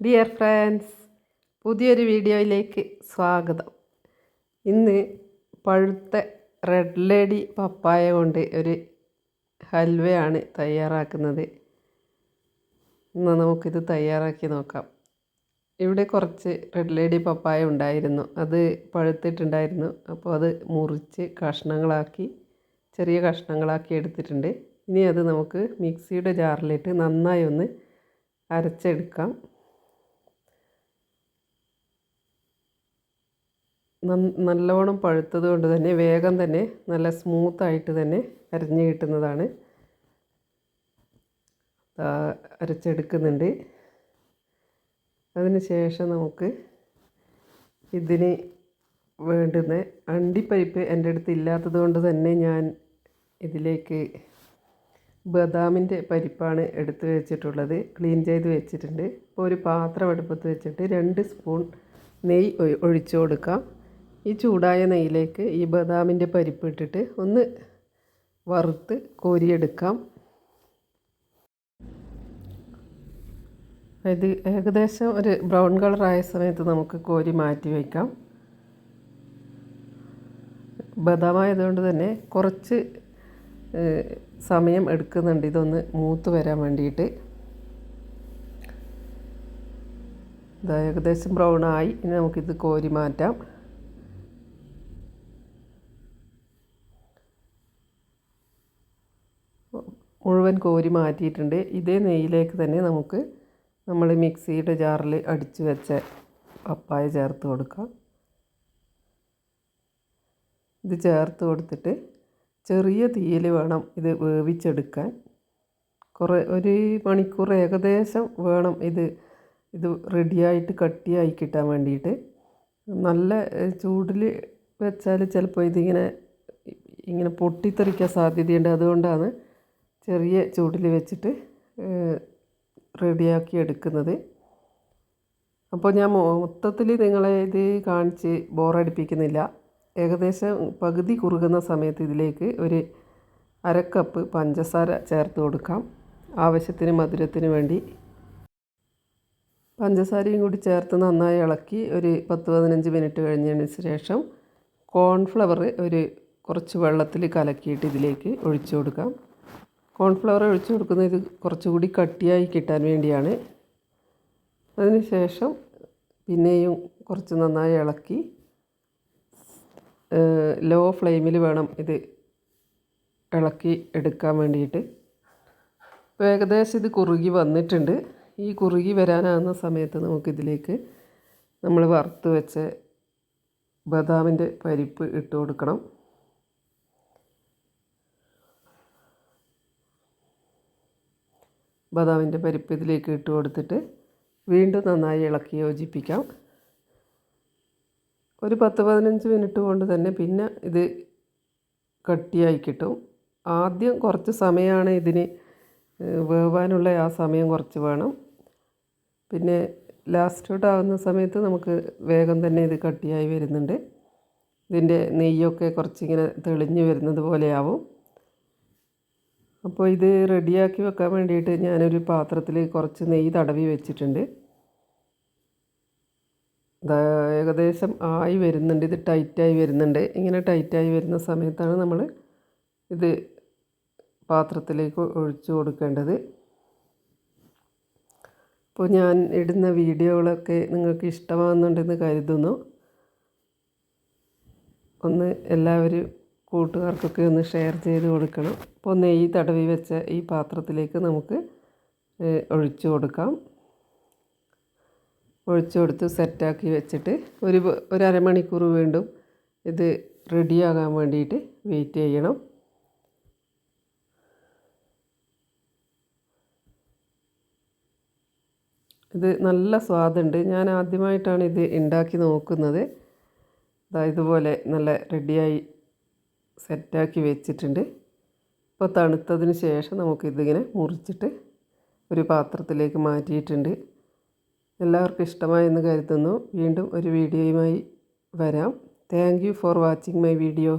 Dear friends പുതിയൊരു വീഡിയോയിലേക്ക് സ്വാഗതം. ഇന്ന് പഴുത്ത റെഡ് ലേഡി പപ്പായ കൊണ്ട് ഒരു ഹൽവയാണ് തയ്യാറാക്കുന്നത്. ഇന്ന് നമുക്കിത് തയ്യാറാക്കി നോക്കാം. ഇവിടെ കുറച്ച് റെഡ് ലേഡി പപ്പായ ഉണ്ടായിരുന്നു. അത് പഴുത്തിട്ടുണ്ടായിരുന്നു. അപ്പോൾ അത് മുറിച്ച് കഷ്ണങ്ങളാക്കി ചെറിയ കഷ്ണങ്ങളാക്കി എടുത്തിട്ടുണ്ട്. ഇനി അത് നമുക്ക് മിക്സിയുടെ ജാറിലിട്ട് നന്നായി ഒന്ന് അരച്ചെടുക്കാം. നല്ലോണം പഴുത്തത് കൊണ്ട് തന്നെ വേഗം തന്നെ നല്ല സ്മൂത്തായിട്ട് തന്നെ അരിഞ്ഞ് കിട്ടുന്നതാണ്. അരച്ചെടുക്കുന്നുണ്ട്. അതിന് ശേഷം നമുക്ക് ഇതിന് വേണ്ടുന്ന അണ്ടിപ്പരിപ്പ് എന്റെ അടുത്ത് ഇല്ലാത്തത് കൊണ്ട് തന്നെ ഞാൻ ഇതിലേക്ക് ബദാമിന്റെ പരിപ്പാണ് എടുത്ത് വെച്ചിട്ടുള്ളത്. ക്ലീൻ ചെയ്ത് വെച്ചിട്ടുണ്ട്. ഇപ്പോൾ ഒരു പാത്രം അടുപ്പത്ത് വെച്ചിട്ട് രണ്ട് സ്പൂൺ നെയ്യ് ഒഴിച്ചു കൊടുക്കാം. ഈ ചൂടായ നെയ്യിലേക്ക് ഈ ബദാമിന്റെ പരിപ്പ് ഇട്ടിട്ട് ഒന്ന് വറുത്ത് കോരിയെടുക്കാം. ഇത് ഏകദേശം ഒരു ബ്രൗൺ കളറായ സമയത്ത് നമുക്ക് കോരി മാറ്റി വയ്ക്കാം. ബദാമായതുകൊണ്ട് തന്നെ കുറച്ച് സമയം എടുക്കുന്നുണ്ട്. ഇതൊന്ന് മൂത്ത് വരാൻ വേണ്ടിയിട്ട്. ഇത് ഏകദേശം ബ്രൗൺ ആയി. ഇനി നമുക്കിത് കോരി മാറ്റാം. മുഴുവൻ കോരി മാറ്റിയിട്ടുണ്ട്. ഇതേ നെയ്യിലേക്ക് തന്നെ നമുക്ക് നമ്മൾ മിക്സിയുടെ ജാറിൽ അടിച്ചു വെച്ച പപ്പായ ചേർത്ത് കൊടുക്കാം. ഇത് ചേർത്ത് കൊടുത്തിട്ട് ചെറിയ തീയിൽ വേണം ഇത് വേവിച്ചെടുക്കാൻ. കുറേ ഒരു മണിക്കൂർ ഏകദേശം വേണം ഇത് ഇത് റെഡിയായിട്ട് കട്ടിയായി കിട്ടാൻ വേണ്ടിയിട്ട്. നല്ല ചൂടിൽ വെച്ചാൽ ചിലപ്പോൾ ഇതിങ്ങനെ ഇങ്ങനെ പൊട്ടിത്തെറിക്കാൻ സാധ്യതയുണ്ട്. അതുകൊണ്ടാണ് ചെറിയ ചൂടിൽ വെച്ചിട്ട് റെഡിയാക്കി എടുക്കുന്നത്. അപ്പോൾ ഞാൻ മൊത്തത്തിൽ നിങ്ങളെ ഇത് കാണിച്ച് ബോറടിപ്പിക്കുന്നില്ല. ഏകദേശം പകുതി കുറുകുന്ന സമയത്ത് ഇതിലേക്ക് ഒരു അരക്കപ്പ് പഞ്ചസാര ചേർത്ത് കൊടുക്കാം. ആവശ്യത്തിന് മധുരത്തിന് വേണ്ടി. പഞ്ചസാരയും കൂടി ചേർത്ത് നന്നായി ഇളക്കി ഒരു പത്ത് പതിനഞ്ച് മിനിറ്റ് കഴിഞ്ഞതിന് ശേഷം കോൺഫ്ലവർ ഒരു കുറച്ച് വെള്ളത്തിൽ കലക്കിയിട്ട് ഇതിലേക്ക് ഒഴിച്ചു കൊടുക്കാം. കോൺഫ്ലവർ ഒഴിച്ചു കൊടുക്കുന്നത് കുറച്ചുകൂടി കട്ടിയായി കിട്ടാൻ വേണ്ടിയാണ്. അതിനുശേഷം പിന്നെയും കുറച്ച് നന്നായി ഇളക്കി ലോ ഫ്ലെയിമിൽ വേണം ഇത് ഇളക്കി എടുക്കാൻ വേണ്ടിയിട്ട്. ഇപ്പോൾ ഏകദേശം ഇത് കുറുകി വന്നിട്ടുണ്ട്. ഈ കുറുകി വരാനാകുന്ന സമയത്ത് നമുക്കിതിലേക്ക് നമ്മൾ വറുത്ത് വെച്ച ബദാമിന്റെ പരിപ്പ് ഇട്ട് കൊടുക്കണം. ബദാമിന്റെ പരിപ്പ് ഇതിലേക്ക് ഇട്ട് കൊടുത്തിട്ട് വീണ്ടും നന്നായി ഇളക്കി യോജിപ്പിക്കാം. ഒരു പത്ത് പതിനഞ്ച് മിനിറ്റ് കൊണ്ട് തന്നെ പിന്നെ ഇത് കട്ടിയായി കിട്ടും. ആദ്യം കുറച്ച് സമയമാണ് ഇതിന് വേവാനുള്ള ആ സമയം കുറച്ച് വേണം. പിന്നെ ലാസ്റ്റ് ഔട്ട് ആകുന്ന സമയത്ത് നമുക്ക് വേഗം തന്നെ ഇത് കട്ടിയായി വരുന്നുണ്ട്. ഇതിന്റെ നെയ്യൊക്കെ കുറച്ചിങ്ങനെ തെളിഞ്ഞ് വരുന്നത് പോലെയാവും അപ്പോൾ ഇത് റെഡിയാക്കി വെക്കാൻ വേണ്ടിയിട്ട് ഞാനൊരു പാത്രത്തിൽ കുറച്ച് നെയ്യ് തടവി വെച്ചിട്ടുണ്ട്. ഏകദേശം ആയി വരുന്നുണ്ട്. ഇത് ടൈറ്റായി വരുന്നുണ്ട്. ഇങ്ങനെ ടൈറ്റായി വരുന്ന സമയത്താണ് നമ്മൾ ഇത് പാത്രത്തിലേക്ക് ഒഴിച്ചു കൊടുക്കേണ്ടത്. അപ്പോൾ ഞാൻ ഇടുന്ന വീഡിയോകളൊക്കെ നിങ്ങൾക്ക് ഇഷ്ടമാകുന്നുണ്ടെന്ന് കരുതുന്നു. ഒന്ന് എല്ലാവരും കൂട്ടുകാർക്കൊക്കെ ഒന്ന് ഷെയർ ചെയ്ത് കൊടുക്കണം. അപ്പോൾ നെയ്യ് തടവി വെച്ച ഈ പാത്രത്തിലേക്ക് നമുക്ക് ഒഴിച്ചു കൊടുക്കാം. ഒഴിച്ചു കൊടുത്ത് സെറ്റാക്കി വെച്ചിട്ട് ഒരു ഒരു അരമണിക്കൂർ വീണ്ടും ഇത് റെഡിയാകാൻ വേണ്ടിയിട്ട് വെയിറ്റ് ചെയ്യണം. ഇത് നല്ല സ്വാദുണ്ട് ഞാൻ ആദ്യമായിട്ടാണ് ഇത് ഉണ്ടാക്കി നോക്കുന്നത്. ഇതുപോലെ നല്ല റെഡിയായി സെറ്റാക്കി വെച്ചിട്ടുണ്ട്. ഇപ്പോൾ തണുത്തതിന് ശേഷം നമുക്കിതിങ്ങനെ മുറിച്ചിട്ട് ഒരു പാത്രത്തിലേക്ക് മാറ്റിയിട്ടുണ്ട്. എല്ലാവർക്കും ഇഷ്ടമായെന്ന് കരുതുന്നു. വീണ്ടും ഒരു വീഡിയോയുമായി വരാം. Thank for watching my video